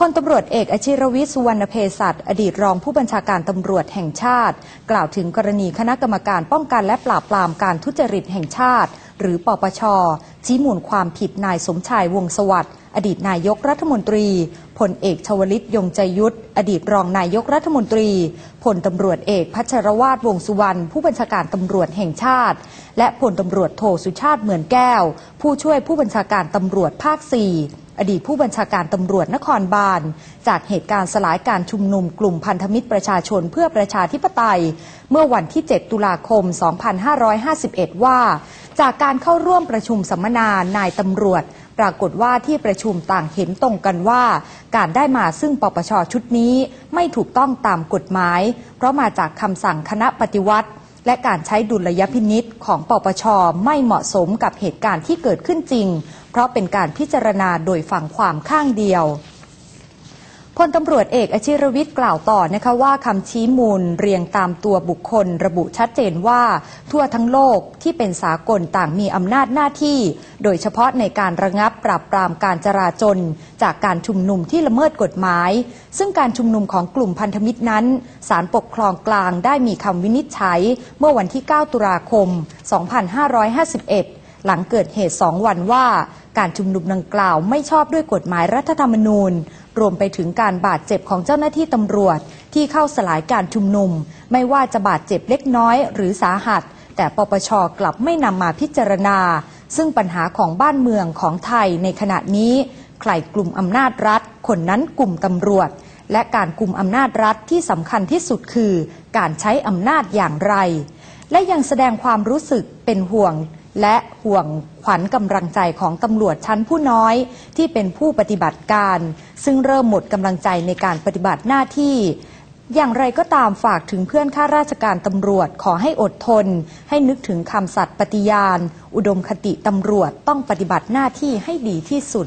พลตำรวจเอกอชิรวิทย์สุวรรณเพศัตอดีตรองผู้บัญชาการตำรวจแห่งชาติ กล่าวถึงกรณีคณะกรรมการป้องกันและปราบปรามการทุจริตแห่งชาติ หรือปปช ชี้มูลความผิดนายสมชายวงสวัสดิ์อดีตนายกรัฐมนตรีพลเอกชวลิตยงใจยุทธอดีตรองนายกรัฐมนตรีพลตำรวจเอกพัชรวาทวงสุวรรณผู้บัญชาการตำรวจแห่งชาติ และพลตำรวจโทสุชาติเหมือนแก้ว ผู้ช่วยผู้บัญชาการตำรวจภาค4 อดีตผู้บัญชาการตำรวจนครบาล จากเหตุการณ์สลายการชุมนุมกลุ่มพันธมิตรประชาชนเพื่อประชาธิปไตย เมื่อวันที่ 7 ตุลาคม 2551 ว่า จากการเข้าร่วมประชุมสัมมนานายตำรวจ ปรากฏว่าที่ประชุมต่างเห็นตรงกันว่า การได้มาซึ่งปปชชุดนี้ไม่ถูกต้องตามกฎหมาย เพราะมาจากคำสั่งคณะปฏิวัติและการใช้ดุลยพินิษของปปชไม่เหมาะสมกับเหตุการณ์ที่เกิดขึ้นจริง เพราะเป็นการพิจารณาโดยฝั่งความข้างเดียวพลตำรวจเอกอชิรวิทย์กล่าวต่อนะคะว่าคำชี้มูลเรียงตามตัวบุคคล ระบุชัดเจนว่า ทั่วทั้งโลกที่เป็นสากลต่างมีอำนาจหน้าที่ โดยเฉพาะในการระงับปราบปรามการจราจรจากการชุมนุมที่ละเมิดกฎหมาย ซึ่งการชุมนุมของกลุ่มพันธมิตรนั้นศาลปกครองกลางได้มีคำวินิจฉัย เมื่อวันที่ 9 ตุลาคม 2551หลังเกิดเหตุสองวันว่า การชุมนุมดังกล่าวไม่ชอบด้วยกฎหมายรัฐธรรมนูญ รวมไปถึงการบาดเจ็บของเจ้าหน้าที่ตำรวจ ที่เข้าสลายการชุมนุม ไม่ว่าจะบาดเจ็บเล็กน้อยหรือสาหัส แต่ปปชกลับไม่นำมาพิจารณา ซึ่งปัญหาของบ้านเมืองของไทยในขณะนี้ใครกลุ่มอำนาจรัฐ คนนั้นกลุ่มตำรวจ และการกลุ่มอำนาจรัฐที่สำคัญที่สุดคือ การใช้อำนาจอย่างไร และยังแสดงความรู้สึกเป็นห่วง และห่วงขวัญกำลังใจของตำรวจชั้นผู้น้อย ที่เป็นผู้ปฏิบัติการ ซึ่งเริ่มหมดกำลังใจในการปฏิบัติหน้าที่ อย่างไรก็ตามฝากถึงเพื่อนข้าราชการตำรวจขอให้อดทน ให้นึกถึงคำสัตย์ปฏิญาณ อุดมคติตำรวจต้องปฏิบัติหน้าที่ให้ดีที่สุด